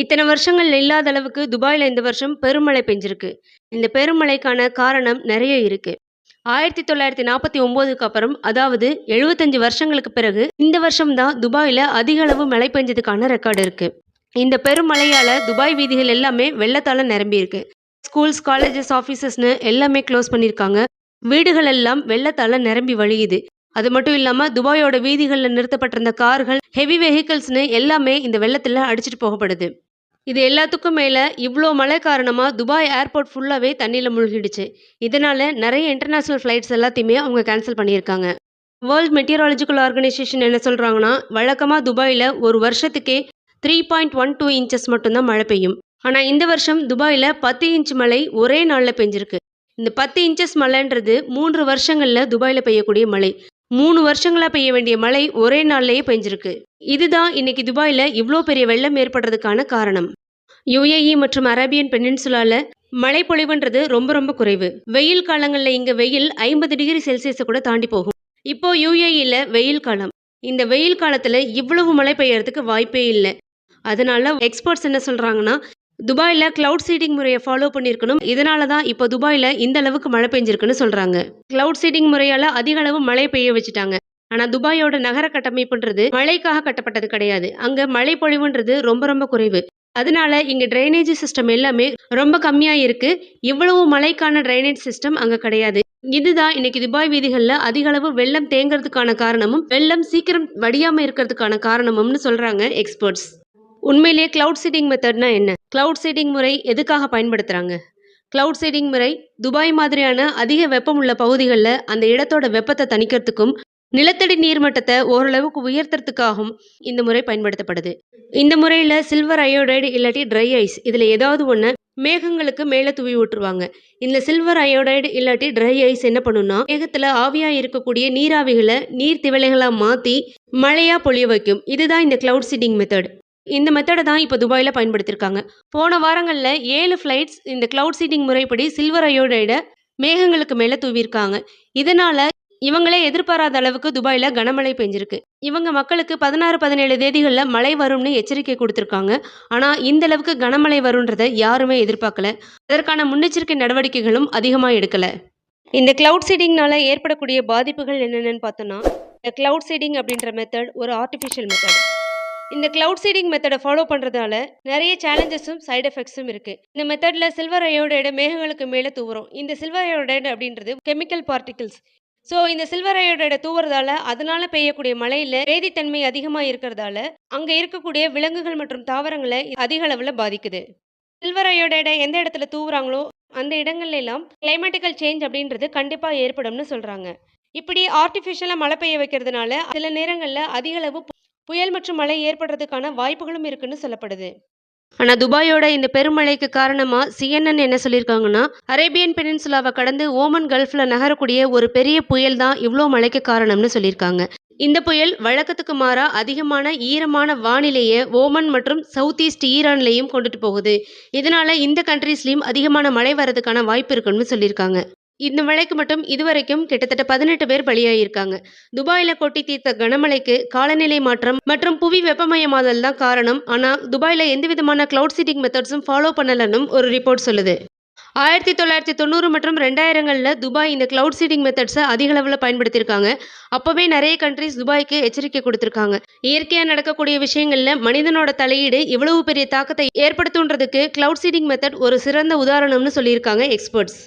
இத்தனை வருஷங்கள் இல்லாத அளவுக்கு துபாயில் இந்த வருஷம் பெருமழை பெஞ்சிருக்கு. இந்த பெருமழைக்கான காரணம் நிறைய இருக்கு. 1949க்கு அப்புறம் அதாவது 75 வருஷங்களுக்கு பிறகு இந்த வருஷம் தான் துபாயில அதிக அளவு மழை பெஞ்சதுக்கான ரெக்கார்டு இருக்கு. இந்த பெருமழையால துபாய் வீதிகள் எல்லாமே வெள்ளத்தால நிரம்பியிருக்கு. ஸ்கூல்ஸ், காலேஜஸ், ஆஃபீஸஸ்னு எல்லாமே க்ளோஸ் பண்ணியிருக்காங்க. வீடுகள் எல்லாம் வெள்ளத்தால நிரம்பி வழியுது. அது மட்டும் இல்லாமல் துபாயோட வீதிகள்ல நிறுத்தப்பட்டிருந்த கார்கள், ஹெவி வெஹிக்கிள்ஸ்னு எல்லாமே இந்த வெள்ளத்துல அடிச்சிட்டு போகப்படுது. இது எல்லாத்துக்கும் மேலே இவ்வளோ மழை காரணமாக துபாய் ஏர்போர்ட் ஃபுல்லாகவே தண்ணியில் மூழ்கிடுச்சு. இதனால் நிறைய இன்டர்நேஷ்னல் ஃப்ளைட்ஸ் எல்லாத்தையுமே அவங்க கேன்சல் பண்ணியிருக்காங்க. வேர்ல்ட் மெட்டியராலஜிக்கல் ஆர்கனைசேஷன் என்ன சொல்கிறாங்கன்னா வழக்கமாக துபாயில் ஒரு வருஷத்துக்கே 3.12 இன்ச்சஸ் மட்டும்தான் மழை பெய்யும். ஆனால் இந்த வருஷம் துபாயில் பத்து இன்ச் மழை ஒரே நாளில் பெஞ்சிருக்கு. இந்த 10 இன்ச்சஸ் மழைன்றது மூன்று வருஷங்களில் துபாயில் பெய்யக்கூடிய மழை. மூணு வருஷங்களாக பெய்ய வேண்டிய மழை ஒரே நாள்லேயே பெஞ்சிருக்கு. இதுதான் இன்னைக்கு துபாயில் இவ்வளோ பெரிய வெள்ளம் ஏற்படுறதுக்கான காரணம். யுஏஇ மற்றும் அரேபியன் பெனின்சுலாவில் மழைப்பொழிவுன்றது ரொம்ப ரொம்ப குறைவு. வெயில் காலங்களில் இங்கே வெயில் 50 டிகிரி செல்சியஸை கூட தாண்டி போகும். இப்போ யுஏஇயில் வெயில் காலம். இந்த வெயில் காலத்தில் இவ்வளவு மழை பெய்யறதுக்கு வாய்ப்பே இல்லை அதனால எக்ஸ்பர்ட்ஸ் என்ன சொல்கிறாங்கன்னா துபாயில் கிளவுட் சீடிங் முறையை ஃபாலோ பண்ணியிருக்கணும். இதனால தான் இப்போ துபாயில் இந்த அளவுக்கு மழை பெஞ்சிருக்குன்னு சொல்கிறாங்க கிளவுட் சீடிங் முறையால் அதிக அளவு மழை பெய்ய வச்சுட்டாங்க. ஆனால் துபாயோட நகர கட்டமைப்புன்றது மழைக்காக கட்டப்பட்டது கிடையாது. அங்கே மழை பொழிவுன்றது ரொம்ப ரொம்ப குறைவு. அதனால இங்கே ட்ரைனேஜ் சிஸ்டம் எல்லாமே ரொம்ப கம்மியாக இருக்குது இவ்வளவு மழைக்கான ட்ரைனேஜ் சிஸ்டம் அங்கே கிடையாது. இதுதான் இன்னைக்கு துபாய் வீதிகளில் அதிக அளவு வெள்ளம் தேங்கிறதுக்கான காரணமும், வெள்ளம் சீக்கிரம் வடியாமல் இருக்கிறதுக்கான காரணமும்னு சொல்கிறாங்க எக்ஸ்பர்ட்ஸ். உண்மையிலேயே கிளவுட் சீடிங் மெத்தட்னா என்ன? கிளவுட் சீடிங் முறை எதுக்காக பயன்படுத்துகிறாங்க கிளவுட் சீடிங் முறை துபாய் மாதிரியான அதிக வெப்பம் உள்ள பகுதிகளில் அந்த இடத்தோட வெப்பத்தை தணிக்கிறதுக்கும், நிலத்தடி நீர்மட்டத்தை ஓரளவுக்கு உயர்த்துறதுக்காகவும் இந்த முறை பயன்படுத்தப்படுது. இந்த முறையில் சில்வர் அயோடைடு இல்லாட்டி ட்ரை ஐஸ் இதில் ஏதாவது ஒன்று மேகங்களுக்கு மேலே தூவி விட்டுருவாங்க. இந்த சில்வர் அயோடைடு இல்லாட்டி ட்ரை ஐஸ் என்ன பண்ணுன்னா மேகத்தில் ஆவியாக இருக்கக்கூடிய நீராவிகளை நீர் திவலைகளாக மாற்றி மழையாக பொழிய வைக்கும். இதுதான் இந்த கிளவுட் சீடிங் மெத்தட். இந்த மெத்தடை தான் இப்போ துபாயில் பயன்படுத்தியிருக்காங்க. போன வாரங்களில் ஏழு ஃப்ளைட்ஸ் இந்த கிளவுட் சீடிங் முறைப்படி சில்வர் அயோடைடை மேகங்களுக்கு மேலே தூவியிருக்காங்க. இதனால் இவங்களே எதிர்பாராத அளவுக்கு துபாயில் கனமழை பெஞ்சிருக்கு. இவங்க மக்களுக்கு பதினாறு பதினேழு தேதிகளில் மழை வரும்னு எச்சரிக்கை கொடுத்துருக்காங்க ஆனால் இந்த அளவுக்கு கனமழை வரும்ன்றதை யாருமே எதிர்பார்க்கல. அதற்கான முன்னெச்சரிக்கை நடவடிக்கைகளும் அதிகமாக எடுக்கலை இந்த கிளவுட் சீடிங்னால ஏற்படக்கூடிய பாதிப்புகள் என்னென்னு பார்த்தோன்னா இந்த கிளவுட் சீடிங் அப்படின்ற மெத்தட் ஒரு ஆர்டிஃபிஷியல் மெத்தட். இந்த கிளவுட் சீடிங் மெத்தடை ஃபாலோ பண்ணுறதால நிறைய சேலஞ்சஸும், சைடு எஃபெக்ட்ஸும் இருக்குது இந்த மெத்தடில் சில்வர் அயோடைடு மேகங்களுக்கு மேலே தூவுறோம். இந்த சில்வர் அயோடைடு அப்படின்றது கெமிக்கல் பார்ட்டிகிள்ஸ். ஸோ இந்த சில்வர் அயோடைட தூவுறதால அதனால பெய்யக்கூடிய மழையில வேதித்தன்மை அதிகமா இருக்கிறதால, அங்க இருக்கக்கூடிய விலங்குகள் மற்றும் தாவரங்களை அதிக அளவுல பாதிக்குது. சில்வர் அயோடைட எந்த இடத்துல தூவுறாங்களோ, அந்த இடங்கள்ல எல்லாம் கிளைமேட்டிக்கல் சேஞ்ச் அப்படின்றது கண்டிப்பா ஏற்படும்னு சொல்றாங்க. இப்படி ஆர்டிஃபிஷியலா மழை பெய்ய வைக்கிறதுனால சில நேரங்கள்ல அதிக அளவு புயல் மற்றும் மழை ஏற்படுறதுக்கான வாய்ப்புகளும் இருக்குன்னு சொல்லப்படுது. ஆனால் துபாயோட இந்த பெருமழைக்கு காரணமாக சிஎன்என் என்ன சொல்லியிருக்காங்கன்னா, அரேபியன் பெனின்சுலாவை கடந்து ஓமன் கல்ஃபில் நகரக்கூடிய ஒரு பெரிய புயல் தான் இவ்வளோ மழைக்கு காரணம்னு சொல்லியிருக்காங்க. இந்த புயல் வழக்கத்துக்கு மாறா அதிகமான ஈரமான வானிலையை ஓமன் மற்றும் சவுத் ஈஸ்ட் ஈரான்லயும் கொண்டுட்டு போகுது. இதனால இந்த கண்ட்ரீஸ்லையும் அதிகமான மழை வரதுக்கான வாய்ப்பு இருக்குன்னு சொல்லியிருக்காங்க. இந்த மழைக்கு மட்டும் இதுவரைக்கும் கிட்டத்தட்ட 18 பேர் பலியாயிருக்காங்க துபாயில கொட்டி தீர்த்த கனமழைக்கு காலநிலை மாற்றம் மற்றும் புவி வெப்பமயமாதல் தான் காரணம். ஆனா துபாயில எந்தவிதமான கிளவுட் சீடிங் மெத்தட்ஸும் ஃபாலோ பண்ணலன்னு ஒரு ரிப்போர்ட் சொல்லுது. 1990 மற்றும் 2000கள்ல துபாய் இந்த கிளவுட் சீடிங் மெத்தட்ஸை அதிக அளவில் பயன்படுத்தியிருக்காங்க. அப்போவே நிறைய கண்ட்ரிஸ் துபாய்க்கு எச்சரிக்கை கொடுத்துருக்காங்க இயற்கையாக நடக்கக்கூடிய விஷயங்களில் மனிதனோட தலையீடு இவ்வளவு பெரிய தாக்கத்தை ஏற்படுத்துன்றதுக்கு கிளவுட் சீடிங் மெத்தட் ஒரு சிறந்த உதாரணம்னு சொல்லியிருக்காங்க எக்ஸ்பர்ட்ஸ்.